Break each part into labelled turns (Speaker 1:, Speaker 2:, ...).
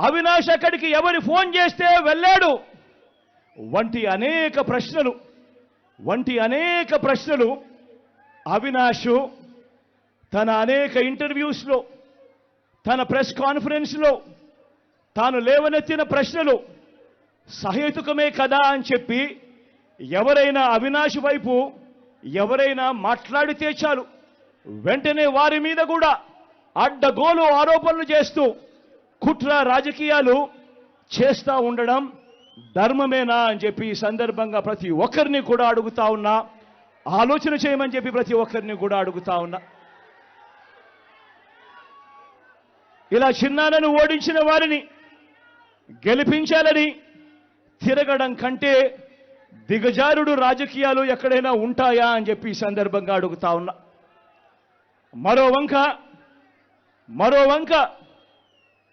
Speaker 1: అవినాష్ అక్కడికి ఎవరి ఫోన్ చేస్తే వెళ్ళాడు? వంటి అనేక ప్రశ్నలు వంటి అనేక ప్రశ్నలు. అవినాష్ తన అనేక ఇంటర్వ్యూస్లో తన ప్రెస్ కాన్ఫరెన్స్లో తాను లేవనెత్తిన ప్రశ్నలు సహేతుకమే కదా అని చెప్పి ఎవరైనా అవినాష్ వైపు ఎవరైనా మాట్లాడితే చాలు. వెంటనే వారి మీద కూడా అడ్డగోలు ఆరోపణలు చేస్తూ కుట్ర రాజకీయాలు చేస్తూ ఉండడం ధర్మమేనా అని చెప్పి ఈ సందర్భంగా ప్రతి ఒక్కరిని కూడా అడుగుతా ఉన్నా. ఆలోచన చేయమని చెప్పి ప్రతి ఒక్కరిని కూడా అడుగుతా ఉన్నా. ఇలా చిన్నాలను ఓడించిన వారిని గెలిపించాలని తిరగడం కంటే దిగజారుడు రాజకీయాలు ఎక్కడైనా ఉంటాయా అని చెప్పి ఈ సందర్భంగా అడుగుతా ఉన్నా. మరో వంక మరో వంక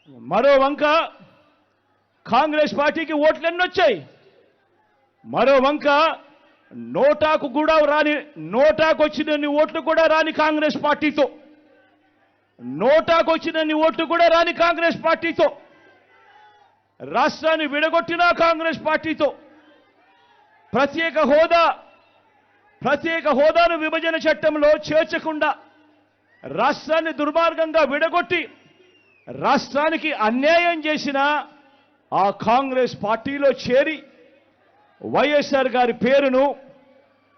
Speaker 1: మరో వంక కాంగ్రెస్ పార్టీకి ఓట్లు ఎన్నొచ్చాయి మరో వంక నోటాకు కూడా రాని నోటాకు వచ్చినన్ని ఓట్లు కూడా రాని కాంగ్రెస్ పార్టీతో. నోటాకు వచ్చినన్ని ఓట్లు కూడా రాని కాంగ్రెస్ పార్టీతో. రాష్ట్రాన్ని విడగొట్టిన కాంగ్రెస్ పార్టీతో. ప్రత్యేక హోదా ప్రత్యేక హోదాను విభజన చట్టంలో చేర్చకుండా రాష్ట్రాన్ని దుర్మార్గంగా విడగొట్టి రాష్ట్రానికి అన్యాయం చేసిన ఆ కాంగ్రెస్ పార్టీలో చేరి వైఎస్ఆర్ గారి పేరును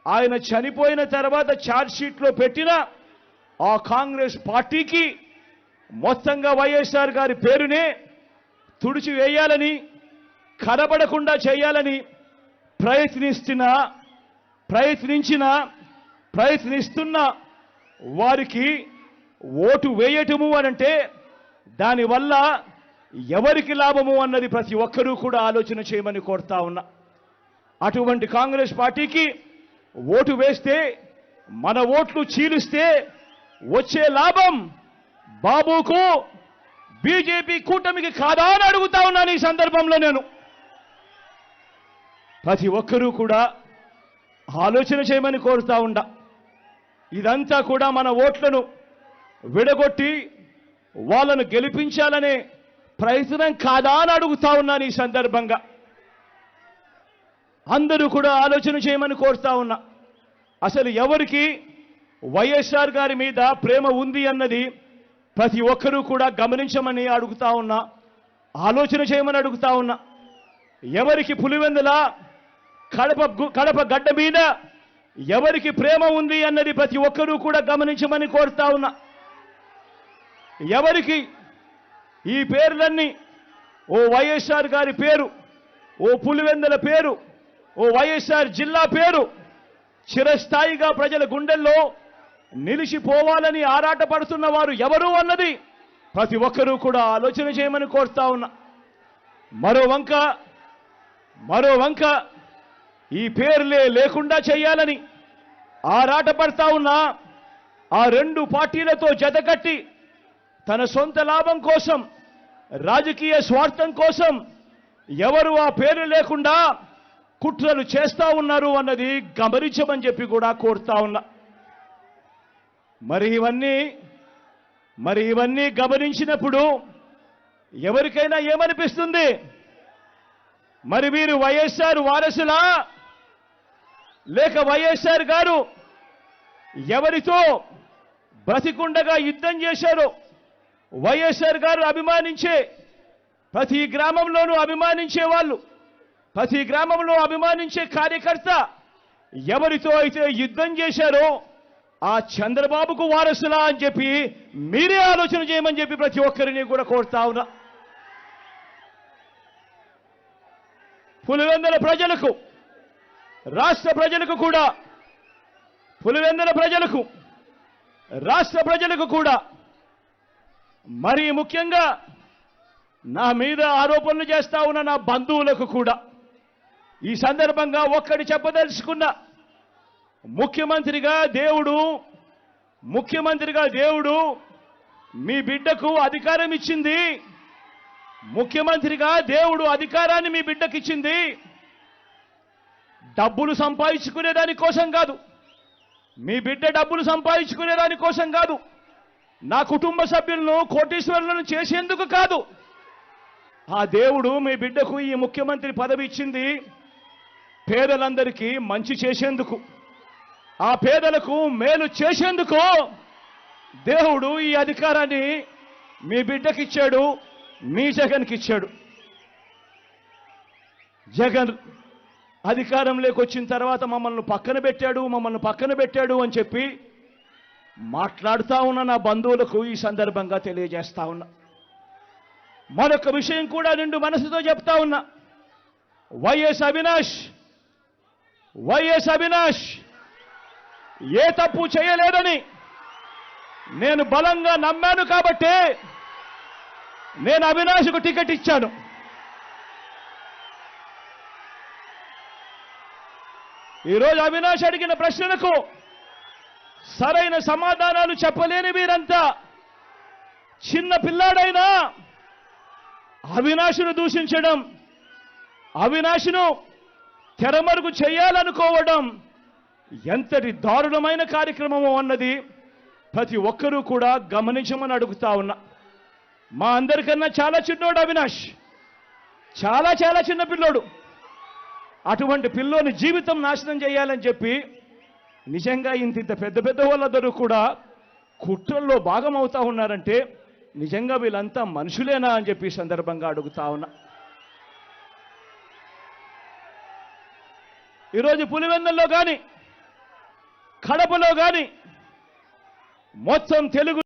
Speaker 1: ఆయన చనిపోయిన తర్వాత ఛార్జ్షీట్లో పెట్టిన ఆ కాంగ్రెస్ పార్టీకి మొత్తంగా వైఎస్ఆర్ గారి పేరునే తుడిచి వేయాలని కనబడకుండా చేయాలని ప్రయత్నిస్తున్న ప్రయత్నించిన ప్రయత్నిస్తున్న వారికి ఓటు వేయటము అనంటే దానివల్ల ఎవరికి లాభము అన్నది ప్రతి ఒక్కరూ కూడా ఆలోచన చేయమని కోరుతా ఉన్నా. అటువంటి కాంగ్రెస్ పార్టీకి ఓటు వేస్తే మన ఓట్లు చీలిస్తే వచ్చే లాభం బాబుకు బీజేపీ కూటమికి కాదా అని అడుగుతా ఉన్నాను ఈ సందర్భంలో నేను. ప్రతి ఒక్కరూ కూడా ఆలోచన చేయమని కోరుతా ఉండా ఇదంతా కూడా మన ఓట్లను విడగొట్టి వాళ్ళను గెలిపించాలనే ప్రయత్నం కాదా అని అడుగుతా ఉన్నాను ఈ సందర్భంగా. అందరూ కూడా ఆలోచన చేయమని కోరుతా ఉన్నా. అసలు ఎవరికి వైఎస్ఆర్ గారి మీద ప్రేమ ఉంది అన్నది ప్రతి ఒక్కరూ కూడా గమనించమని అడుగుతా ఉన్నా. ఆలోచన చేయమని అడుగుతా ఉన్నా. ఎవరికి పులివెందుల కడప కడప గడ్డ మీద ఎవరికి ప్రేమ ఉంది అన్నది ప్రతి ఒక్కరూ కూడా గమనించమని కోరుతా ఉన్నా. ఎవరికి ఈ పేర్లన్నీ? ఓ వైఎస్ఆర్ గారి పేరు ఓ పులివెందుల పేరు ఓ వైఎస్ఆర్ జిల్లా పేరు చిరస్థాయిగా ప్రజల గుండెల్లో నిలిచిపోవాలని ఆరాటపడుతున్న వారు ఎవరు అన్నది ప్రతి ఒక్కరూ కూడా ఆలోచన చేయమని కోరుతా ఉన్నా. మరో వంక మరో వంక ఈ పేర్లే లేకుండా చేయాలని ఆరాటపడతా ఉన్నా. ఆ రెండు పార్టీలతో జతకట్టి తన సొంత లాభం కోసం రాజకీయ స్వార్థం కోసం ఎవరు ఆ పేరు లేకుండా కుట్రలు చేస్తా ఉన్నారు అన్నది గమనించమని చెప్పి కూడా కోరుతా ఉన్నా. మరి ఇవన్నీ మరి ఇవన్నీ గమనించినప్పుడు ఎవరికైనా ఏమనిపిస్తుంది? మరి వీరు వైఎస్ఆర్ వారసులా? లేక వైఎస్ఆర్ గారు ఎవరితో బ్రతికుండగా యుద్ధం చేశారో? వైఎస్ఆర్ గారు అభిమానించే ప్రతి గ్రామంలోనూ అభిమానించే వాళ్ళు ప్రతి గ్రామంలో అభిమానించే కార్యకర్త ఎవరితో అయితే యుద్ధం చేశారో ఆ చంద్రబాబుకు వారసులా అని చెప్పి మీరే ఆలోచన చేయమని చెప్పి ప్రతి ఒక్కరిని కూడా కోరుతా ఉన్నా. పులివెందుల ప్రజలకు రాష్ట్ర ప్రజలకు కూడా పులివెందుల ప్రజలకు రాష్ట్ర ప్రజలకు కూడా మరి ముఖ్యంగా నా మీద ఆరోపణలు చేస్తా ఉన్న నా బంధువులకు కూడా. ఈ సందర్భంగా ఒక్కడి చెప్పదలుచుకున్న ముఖ్యమంత్రిగా దేవుడు ముఖ్యమంత్రిగా దేవుడు మీ బిడ్డకు అధికారం ఇచ్చింది. ముఖ్యమంత్రిగా దేవుడు అధికారాన్ని మీ బిడ్డకి ఇచ్చింది. డబ్బులు సంపాదించుకునే దానికోసం కాదు. మీ బిడ్డ డబ్బులు సంపాదించుకునే దానికోసం కాదు. నా కుటుంబ సభ్యులను కోటీశ్వరులను చేసేందుకు కాదు. ఆ దేవుడు మీ బిడ్డకు ఈ ముఖ్యమంత్రి పదవి ఇచ్చింది పేదలందరికీ మంచి చేసేందుకు. ఆ పేదలకు మేలు చేసేందుకు దేవుడు ఈ అధికారాన్ని మీ బిడ్డకి ఇచ్చాడు మీ జగన్కి ఇచ్చాడు జగన్ అధికారంలోకి వచ్చిన తర్వాత మమ్మల్ని పక్కన పెట్టాడు మమ్మల్ని పక్కన పెట్టాడు అని చెప్పి మాట్లాడుతూ ఉన్న నా బంధువులకు ఈ సందర్భంగా తెలియజేస్తా ఉన్నా. మరొక విషయం కూడా నిండు మనసుతో చెప్తా ఉన్నా. వైఎస్ అవినాష్ వైఎస్ అవినాష్ ఏ తప్పు చేయలేదని నేను బలంగా నమ్మాను కాబట్టే నేను అవినాష్కు టికెట్ ఇచ్చాను. ఈరోజు అవినాష్ అడిగిన ప్రశ్నలకు సరైన సమాధానాలు చెప్పలేని వీరంతా. చిన్న పిల్లాడైనా అవినాశును దూషించడం అవినాశును తెరమరుగు చేయాలనుకోవడం ఎంతటి దారుణమైన కార్యక్రమము అన్నది ప్రతి ఒక్కరూ కూడా గమనించమని అడుగుతా ఉన్నా. మా అందరికన్నా చాలా చిన్నోడు అవినాష్. చాలా చాలా చిన్న పిల్లోడు. అటువంటి పిల్లోని జీవితం నాశనం చేయాలని చెప్పి నిజంగా ఇంత ఇంత పెద్ద పెద్ద వాళ్ళందరూ కూడా కుట్రల్లో భాగం అవుతా ఉన్నారంటే నిజంగా వీళ్ళంతా మనుషులేనా అని చెప్పి సందర్భంగా అడుగుతా ఉన్నా. ఈరోజు పులివెందుల్లో కానీ కడపలో కానీ మొత్తం తెలుగు